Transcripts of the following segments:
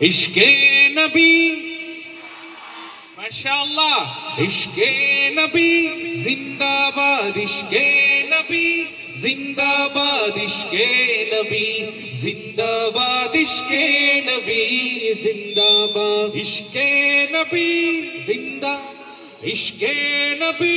ইশকে নবী মাশাআল্লাহ ইশকে নবী জিন্দাবাদ ইশকে নবী জিন্দাবাদ ইশকে নবী জিন্দাবাদ ইশকে নবী জিন্দাবাদ ইশকে নবী জিন্দা ইশকে নবী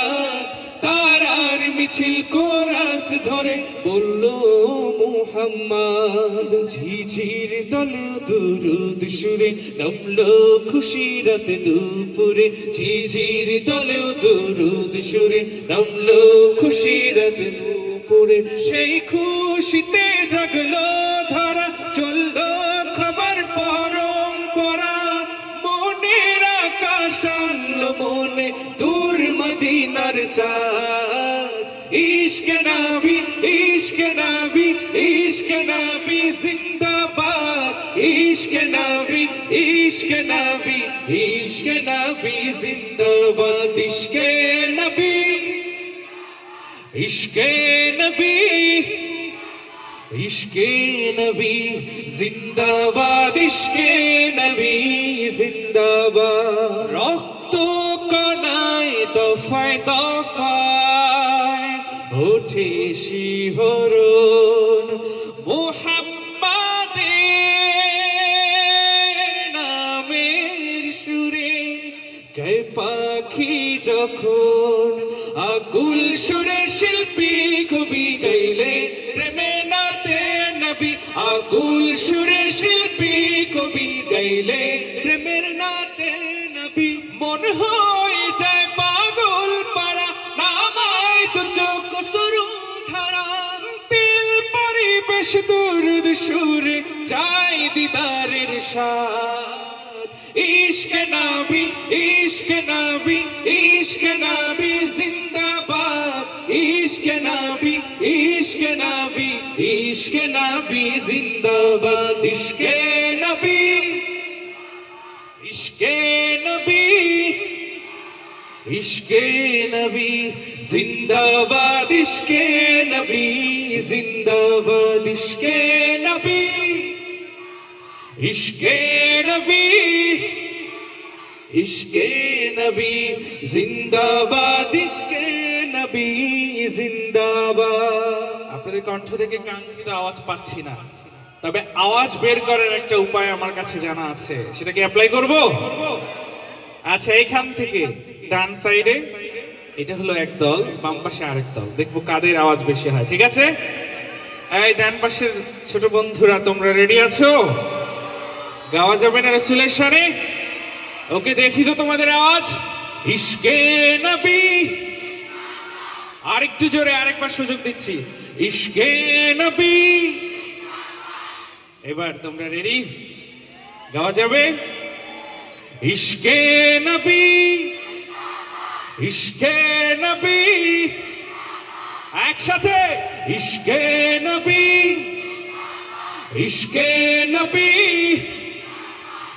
মিছিল কোরাস ধরে, বলল মোহাম্মদ। ঝিঝির দলে দুরুদ সুরে, নামলো খুশি রাত দুপুরে। ঝিঝির দলে দুরুদ সুরে, নামলো খুশি রাত দুপুরে। সেই খুশিতে জাগলো ধারা, চলল খবর পরম্পরা মনের আকাশ মনে, দূর মদিনার চাঁদ। ইশক নবী ইশক নবী ইশক নবী জিন্দাবাদ। ইশক নবী ইশক নবী ইশক নবী জিন্দাবাদ। ইশক নবী ইশক নবী, ইশকে নবী জিন্দাবাদ। ইশকে নবী জিন্দাবাদ। রক্ত কনায় দফায় দফায় শিহরণ মোহাম্মদের নামের সুরে, কে পাখি যখন আকুল সুরে শিল্পী কবি গাইলে, প্রেমে নাতে নবী আকুল সুরে শিল্পী কবি গাইলে, প্রেমের নাতে নবী মন হয়ে। দিদারের সাথ ইশক নবী ইশক নবী ইশক নবী জিন্দাবাদ ইশক নবী ইশক নবী ইশক নবী জিন্দাবাদ ইশক নবী ইশক নবী ইশকে নবী জিন্দাবাদ ইশকে নবী জিন্দাবাদ ইশকে নবী ইশকে নবী ইশকে নবী, জিন্দাবাদ, ইশকে নবী, জিন্দাবাদ। আপনাদের কণ্ঠ থেকে কাঙ্ক্ষিত আওয়াজ পাচ্ছি না, তবে আওয়াজ বের করার একটা উপায় আমার কাছে জানা আছে সেটা কি অ্যাপ্লাই করব? আচ্ছা এইখান থেকে, ডান সাইডে, এটা হলো এক দল, বাম পাশে আরেক দল, দেখব কাদের আওয়াজ বেশি হয়, ঠিক আছে? এই ডান পাশের ছোট বন্ধুরা, তোমরা রেডি আছো? গাওয়া যাবে না রসুলের সানে ওকে দেখি তো তোমাদের আওয়াজ। ইশকে নবী। আরেকটু জোরে, আরেকবার সুযোগ দিচ্ছি। ইশকে নবী। এবার তোমরা রেডি? গাওয়া যাবে? ইশকে নবী। ইশকে নবী। একসাথে। ইশকে নবী। ইশকে নবী।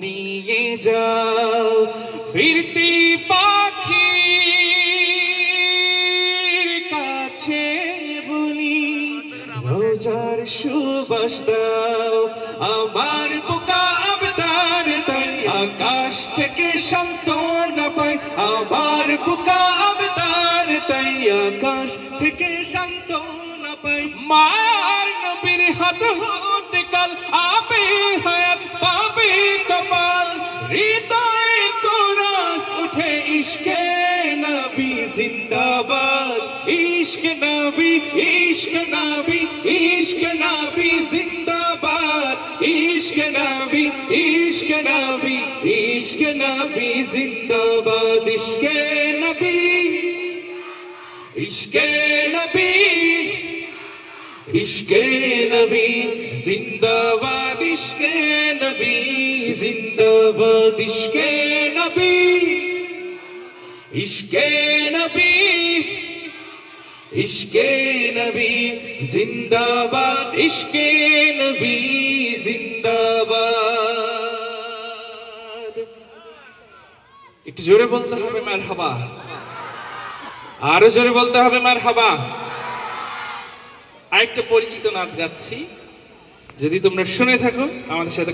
নিয়ে যাও। ফিরতি পাখির কাছে বলি, রোজার সুবাস দাও। আমার বোকা আবদার তাই আকাশ থেকে সান্ত্বনা পাই। আমার বোকা আবদার তাই আকাশ থেকে সান্ত্বনা পাই মার নবীর হাত হতে কাল আবে হায়াত পাবে কপাল হৃদয় কোরাস উঠে ইশকে নবী জিন্দাবাদ ইশক নবী ইশক নবী ইশক নবী জিন্দাবাদ ইশক নবী ইশক নবী ইশক নবী জিন্দাবাদ ইশকে নবী ইশকে নবী ইশকে নবী, জিন্দাবাদ ইশকে নবী, জিন্দাবাদ ইশকে নবী। ইশকে নবী ইশকে নবী, জিন্দাবাদ ইশকে নবী, জিন্দাবাদ। একটু জোরে বলতে হবে মার হাবা আরও জোরে বলতে হবে মার হাবা আরেকটা পরিচিত নাচ গাচ্ছি যদি তোমরা শুনে থাকো আমাদের সাথে